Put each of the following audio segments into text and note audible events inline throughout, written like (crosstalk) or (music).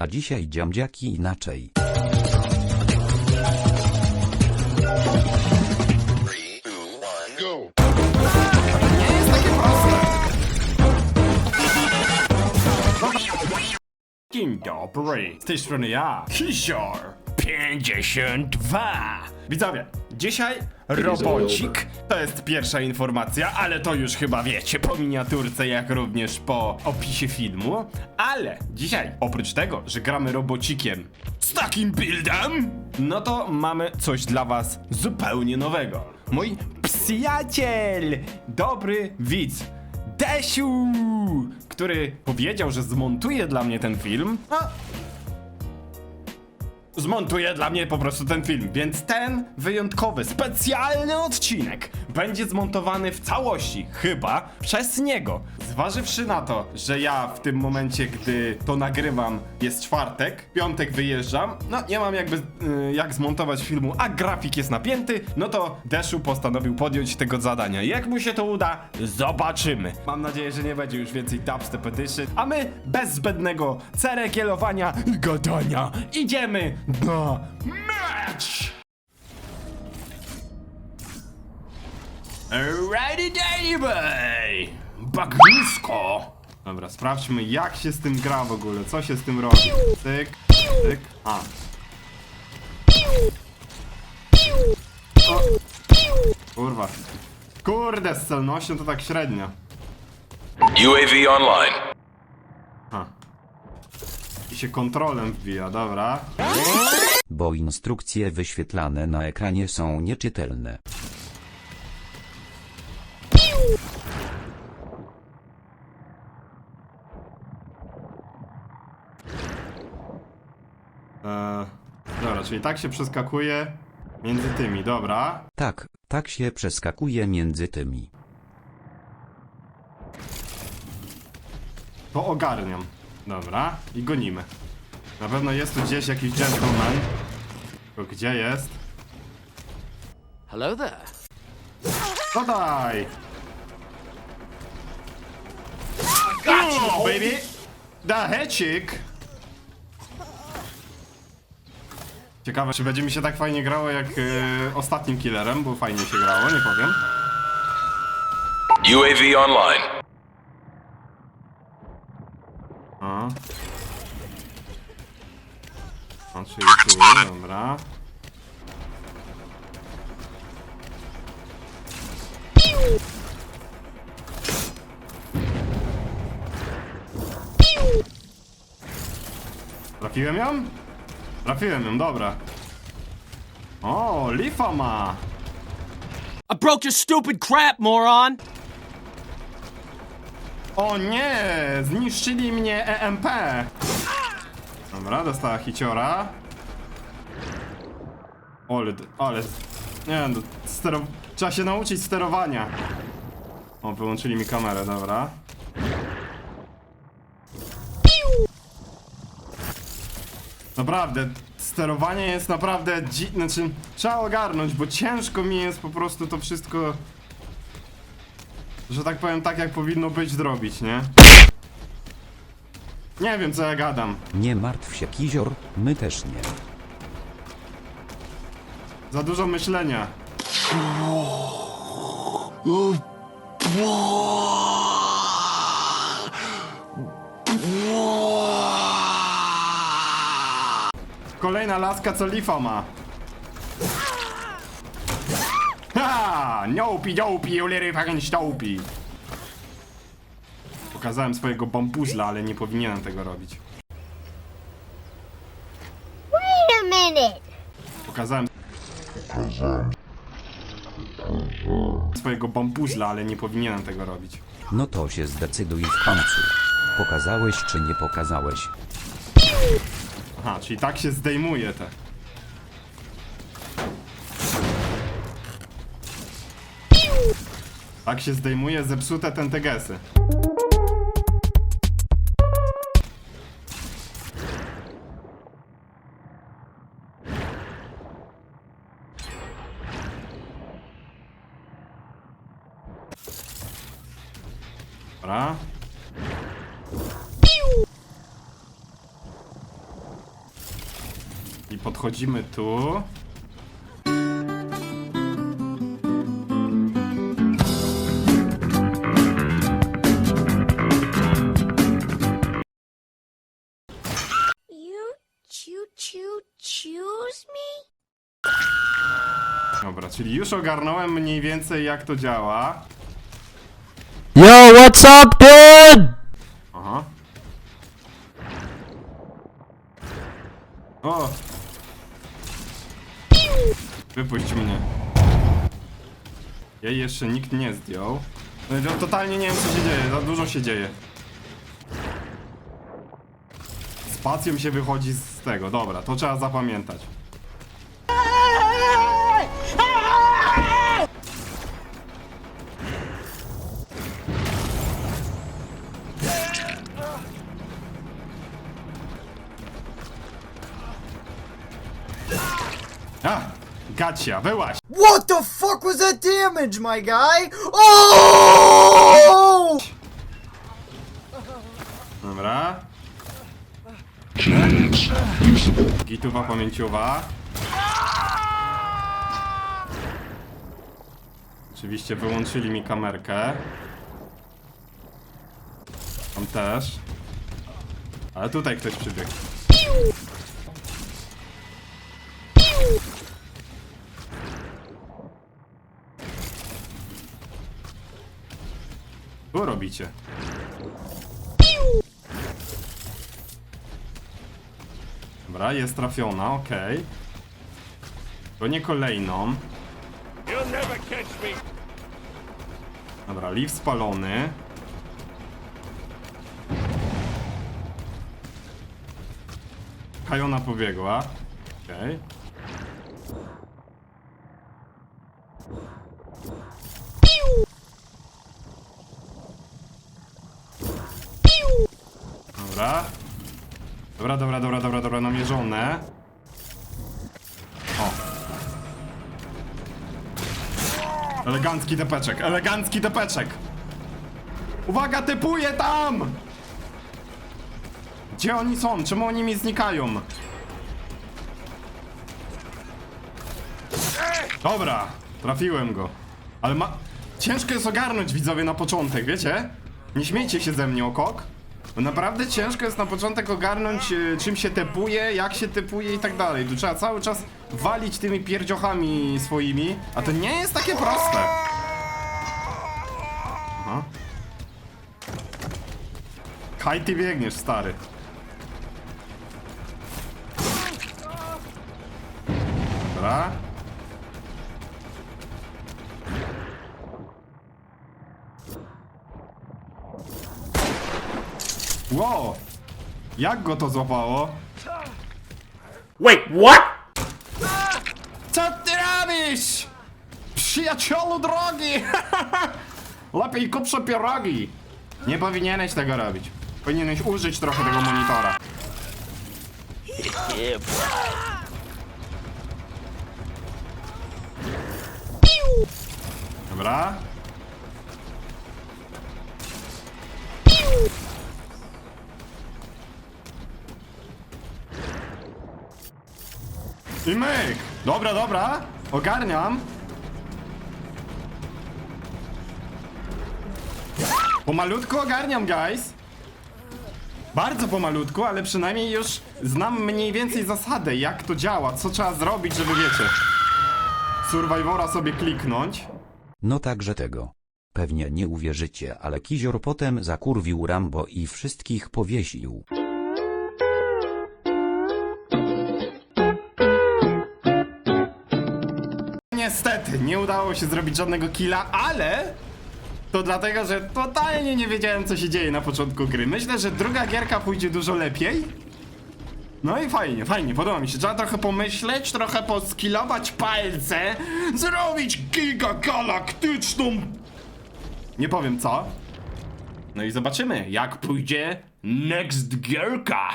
A dzisiaj dziamdziaki inaczej. Dzień dobry, z tej strony ja, Kisior 52. Widzowie, dzisiaj robocik, to jest pierwsza informacja, ale to już chyba wiecie po miniaturce, jak również po opisie filmu. Ale dzisiaj, oprócz tego, że gramy robocikiem z takim buildem, no to mamy coś dla was zupełnie nowego. Mój przyjaciel, dobry widz, Desiu, który powiedział, że zmontuje dla mnie ten film. No, zmontuje dla mnie po prostu ten film, więc ten wyjątkowy, specjalny odcinek będzie zmontowany w całości, chyba przez niego. Zważywszy na to, że ja w tym momencie, gdy to nagrywam, jest czwartek, piątek wyjeżdżam, no nie mam jakby y, jak zmontować filmu, a grafik jest napięty, no to Deszu postanowił podjąć tego zadania. Jak mu się to uda, zobaczymy. Mam nadzieję, że nie będzie już więcej dubstep edition, a my bez zbędnego cerekielowania i gadania idziemy na mecz! Righty daddy boy! Bagnisko! Dobra, sprawdźmy jak się z tym gra w ogóle, co się z tym robi. Tyk, tyk, a. O. Kurwa. Kurde, z celnością to tak średnio. UAV online. Się kontrolem wbija, dobra. Bo instrukcje wyświetlane na ekranie są nieczytelne. Eee, dobra, czyli tak się przeskakuje między tymi, dobra. Tak, tak się przeskakuje między tymi. To ogarniam. Dobra, i gonimy. Na pewno jest tu gdzieś jakiś gentleman. Tylko gdzie jest? Hello there. Podaj! Got you, baby! Da hecik! Ciekawe, czy będzie mi się tak fajnie grało jak e, ostatnim killerem, bo fajnie się grało, nie powiem. UAV online. A. Czyli tu, dobra. Trafiłem ją? Trafiłem ją, dobra. O, lifa ma! I broke your stupid crap, moron! O nie! Zniszczyli mnie EMP! Dobra, dostała hiciora. Ale, ale... Nie no, stero... Trzeba się nauczyć sterowania. O, wyłączyli mi kamerę, dobra. Naprawdę, sterowanie jest naprawdę dzi... Znaczy, trzeba ogarnąć, bo ciężko mi jest po prostu to wszystko że tak powiem, tak jak powinno być zrobić, nie? Nie wiem, co ja gadam. Nie martw się Kizior, my też nie. Za dużo myślenia. Kolejna laska, co lifa ma. Ha! Nopi, dopi, ulery, fucking stopi. Pokazałem swojego bambuzla, ale nie powinienem tego robić. Wait a minute. Pokazałem swojego bambuzla, ale nie powinienem tego robić. No to się zdecyduj w końcu. Pokazałeś czy nie pokazałeś? Aha, czyli tak się zdejmuje te. Tak się zdejmuje zepsute tentegesy. Dobra. I podchodzimy tu. Dobra, czyli już ogarnąłem mniej więcej jak to działa. Yo, what's up, dude? Aha. O! Wypuść mnie. Jej jeszcze nikt nie zdjął. No totalnie nie wiem co się dzieje, za dużo się dzieje. Spacją się wychodzi z tego, dobra, to trzeba zapamiętać. A! Gacia, byłaś! What the fuck was that damage, my guy? Oh! Dobra. Gituwa pamięciowa. Oczywiście wyłączyli mi kamerkę. Tam też. Ale tutaj ktoś przybiegł. Co robicie? Dobra, jest trafiona, okej. To nie kolejną. Dobra, lift spalony. Kajona pobiegła. Okej. Dobra. Dobra, dobra, dobra, dobra, dobra, namierzone. O. Elegancki tepeczek, elegancki tepeczek. Uwaga, typuje tam! Gdzie oni są? Czemu oni mi znikają? Dobra, trafiłem go. Ale ma... Ciężko jest ogarnąć widzowie na początek, wiecie? Nie śmiejcie się ze mnie, okok. Bo naprawdę ciężko jest na początek ogarnąć e, czym się tepuje, jak się tepuje i tak dalej. Tu trzeba cały czas walić tymi pierdziochami swoimi, a to nie jest takie proste. Aha. Kaj ty biegniesz, stary. Wow! Jak go to złapało? Wait, what? Co ty robisz? Przyjacielu drogi! (laughs) Lepiej kup sobie pierogi! Nie powinieneś tego robić. Powinieneś użyć trochę tego monitora. Dobra. I! Dobra, dobra. Ogarniam. Pomalutku ogarniam, guys. Bardzo pomalutku, ale przynajmniej już znam mniej więcej zasadę, jak to działa, co trzeba zrobić, żeby wiecie. Survivora sobie kliknąć. No także tego. Pewnie nie uwierzycie, ale Kizior potem zakurwił Rambo i wszystkich powiesił. Niestety, nie udało się zrobić żadnego killa, ale to dlatego, że totalnie nie wiedziałem, co się dzieje na początku gry. Myślę, że druga gierka pójdzie dużo lepiej. No i fajnie, fajnie, podoba mi się. Trzeba trochę pomyśleć, trochę poskillować palce, zrobić gigagalaktyczną... Nie powiem co. No i zobaczymy, jak pójdzie next gierka.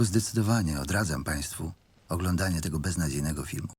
Zdecydowanie odradzam Państwu oglądanie tego beznadziejnego filmu.